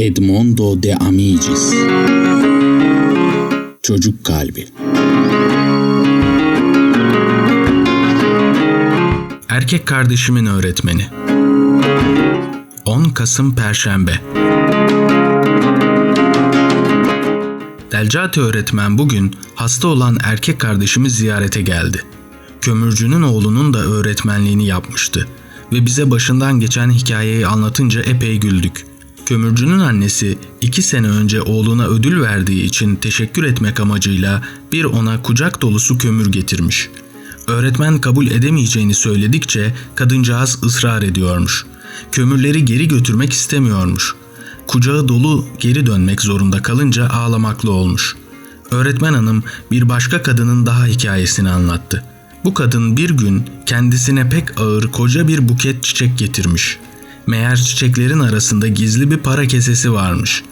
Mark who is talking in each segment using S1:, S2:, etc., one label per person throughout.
S1: Edmondo de Amicis Çocuk Kalbi
S2: Erkek kardeşimin öğretmeni 10 Kasım Perşembe Delcati öğretmen bugün hasta olan erkek kardeşimi ziyarete geldi. Kömürcünün oğlunun da öğretmenliğini yapmıştı ve bize başından geçen hikayeyi anlatınca epey güldük. Kömürcünün annesi iki sene önce oğluna ödül verdiği için teşekkür etmek amacıyla bir ona kucak dolusu kömür getirmiş. Öğretmen kabul edemeyeceğini söyledikçe kadıncağız ısrar ediyormuş. Kömürleri geri götürmek istemiyormuş. Kucağı dolu geri dönmek zorunda kalınca ağlamaklı olmuş. Öğretmen hanım bir başka kadının daha hikayesini anlattı. Bu kadın bir gün kendisine pek ağır koca bir buket çiçek getirmiş. Meğer çiçeklerin arasında gizli bir para kesesi varmış.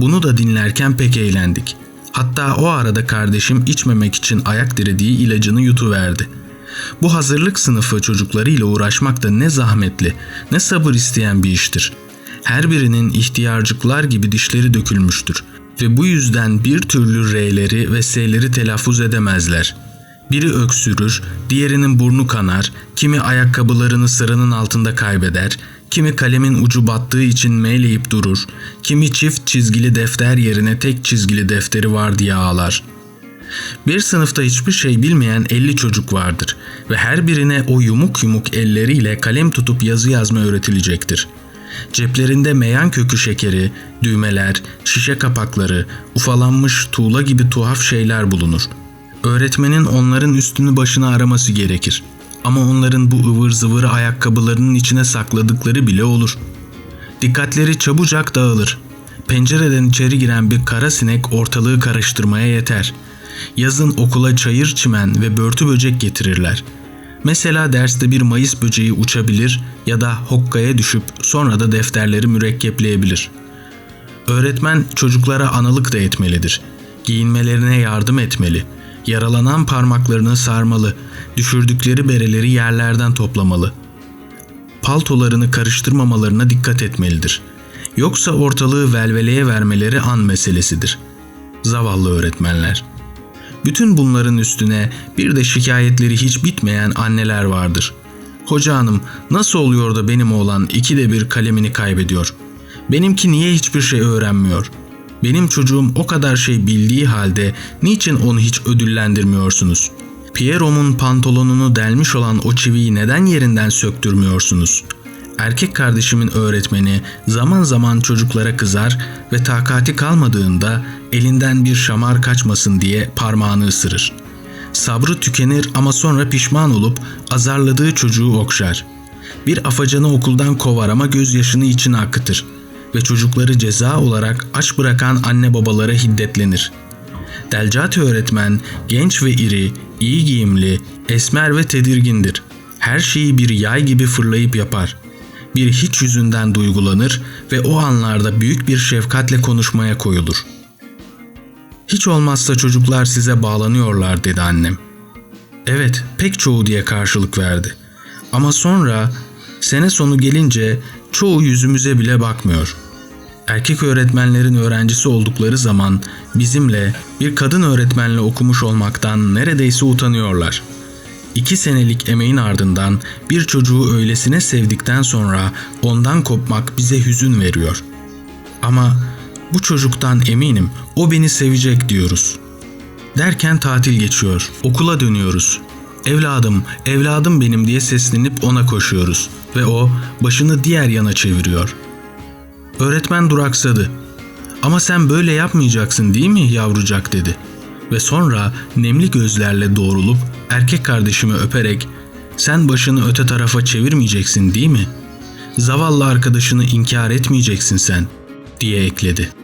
S2: Bunu da dinlerken pek eğlendik. Hatta o arada kardeşim içmemek için ayak dirediği ilacını yutuverdi. Bu hazırlık sınıfı çocuklarıyla uğraşmak da ne zahmetli, ne sabır isteyen bir iştir. Her birinin ihtiyarcıklar gibi dişleri dökülmüştür ve bu yüzden bir türlü R'leri ve S'leri telaffuz edemezler. Biri öksürür, diğerinin burnu kanar, kimi ayakkabılarını sıranın altında kaybeder, kimi kalemin ucu battığı için meyleyip durur, kimi çift çizgili defter yerine tek çizgili defteri var diye ağlar. Bir sınıfta hiçbir şey bilmeyen 50 çocuk vardır ve her birine o yumuk yumuk elleriyle kalem tutup yazı yazma öğretilecektir. Ceplerinde meyan kökü şekeri, düğmeler, şişe kapakları, ufalanmış tuğla gibi tuhaf şeyler bulunur. Öğretmenin onların üstünü başına araması gerekir. Ama onların bu ıvır zıvır ayakkabılarının içine sakladıkları bile olur. Dikkatleri çabucak dağılır. Pencereden içeri giren bir kara sinek ortalığı karıştırmaya yeter. Yazın okula çayır çimen ve börtü böcek getirirler. Mesela derste bir mayıs böceği uçabilir ya da hokkaya düşüp sonra da defterleri mürekkepleyebilir. Öğretmen çocuklara analık da etmelidir. Giyinmelerine yardım etmeli. Yaralanan parmaklarını sarmalı. Düşürdükleri bereleri yerlerden toplamalı. Paltolarını karıştırmamalarına dikkat etmelidir. Yoksa ortalığı velveleye vermeleri an meselesidir. Zavallı öğretmenler. Bütün bunların üstüne bir de şikayetleri hiç bitmeyen anneler vardır. Hoca hanım nasıl oluyor da benim oğlan ikide bir kalemini kaybediyor? Benimki niye hiçbir şey öğrenmiyor? Benim çocuğum o kadar şey bildiği halde niçin onu hiç ödüllendirmiyorsunuz? Piero'mun pantolonunu delmiş olan o çiviyi neden yerinden söktürmüyorsunuz? Erkek kardeşimin öğretmeni zaman zaman çocuklara kızar ve takati kalmadığında elinden bir şamar kaçmasın diye parmağını ısırır. Sabrı tükenir ama sonra pişman olup azarladığı çocuğu okşar. Bir afacanı okuldan kovar ama gözyaşını içine akıtır ve çocukları ceza olarak aç bırakan anne babalara hiddetlenir. Delcati öğretmen genç ve iri, iyi giyimli, esmer ve tedirgindir. Her şeyi bir yay gibi fırlayıp yapar. Bir hiç yüzünden duygulanır ve o anlarda büyük bir şefkatle konuşmaya koyulur. Hiç olmazsa çocuklar size bağlanıyorlar dedi annem. Evet, pek çoğu diye karşılık verdi. Ama sonra sene sonu gelince çoğu yüzümüze bile bakmıyor. Erkek öğretmenlerin öğrencisi oldukları zaman bizimle bir kadın öğretmenle okumuş olmaktan neredeyse utanıyorlar. İki senelik emeğin ardından bir çocuğu öylesine sevdikten sonra ondan kopmak bize hüzün veriyor. Ama bu çocuktan eminim o beni sevecek diyoruz. Derken tatil geçiyor. Okula dönüyoruz. Evladım, evladım benim diye seslenip ona koşuyoruz ve o başını diğer yana çeviriyor. Öğretmen duraksadı. Ama sen böyle yapmayacaksın değil mi yavrucak dedi. Ve sonra nemli gözlerle doğrulup erkek kardeşimi öperek sen başını öte tarafa çevirmeyeceksin değil mi? Zavallı arkadaşını inkar etmeyeceksin sen diye ekledi.''